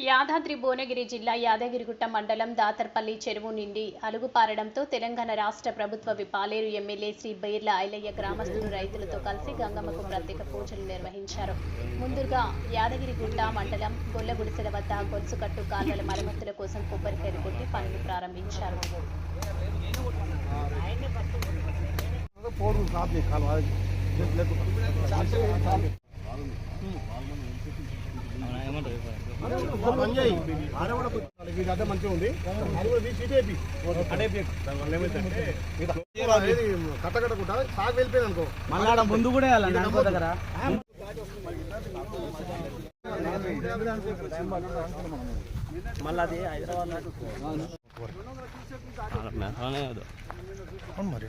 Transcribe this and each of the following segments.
యాదాద్రి భువనగిరి జిల్లా యాదగిరిగుట్ట మండలం దాతర్పల్లి చెరువు నిండి అలుగుపారడంతో తెలంగాణ రాష్ట్ర ప్రభుత్వ పాలేరు ఎమ్మెల్యే శ్రీ బైర్ల ఐలయ్య గ్రామస్తులు రైతులతో కలిసి గంగమ్మకు ప్రత్యేక పూజలు నిర్వహించారు. ముందుగా యాదగిరిగుట్ట మండలం గొల్లగుడిసెల వద్ద గొలుసుకట్టు కాలువల మరమ్మతుల కోసం కొబ్బరికాయలు కొట్టి పనులు ప్రారంభించారు. ఏమంటారు? కాదు అదే మంచిగా ఉంది కట్టకట్టకుండా సాగు వెళ్ళిపోయింది అనుకో మళ్ళీ ముందు కూడా దగ్గర. మళ్ళీ అది హైదరాబాద్ మరి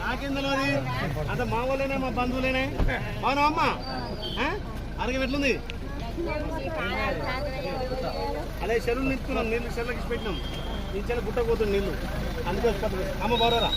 నాకేం తెలియదు అంత మా వాళ్ళేనే మా బంధువులేనే అవునా అమ్మ అరగం ఎట్లుంది అదే చెరువు నింపుతున్నాం నీళ్ళు చెరువులకి పెట్టినాం. ఈ చెల్లి గుట్టపోతుంది నీళ్ళు. అందుకే అమ్మ బాగురా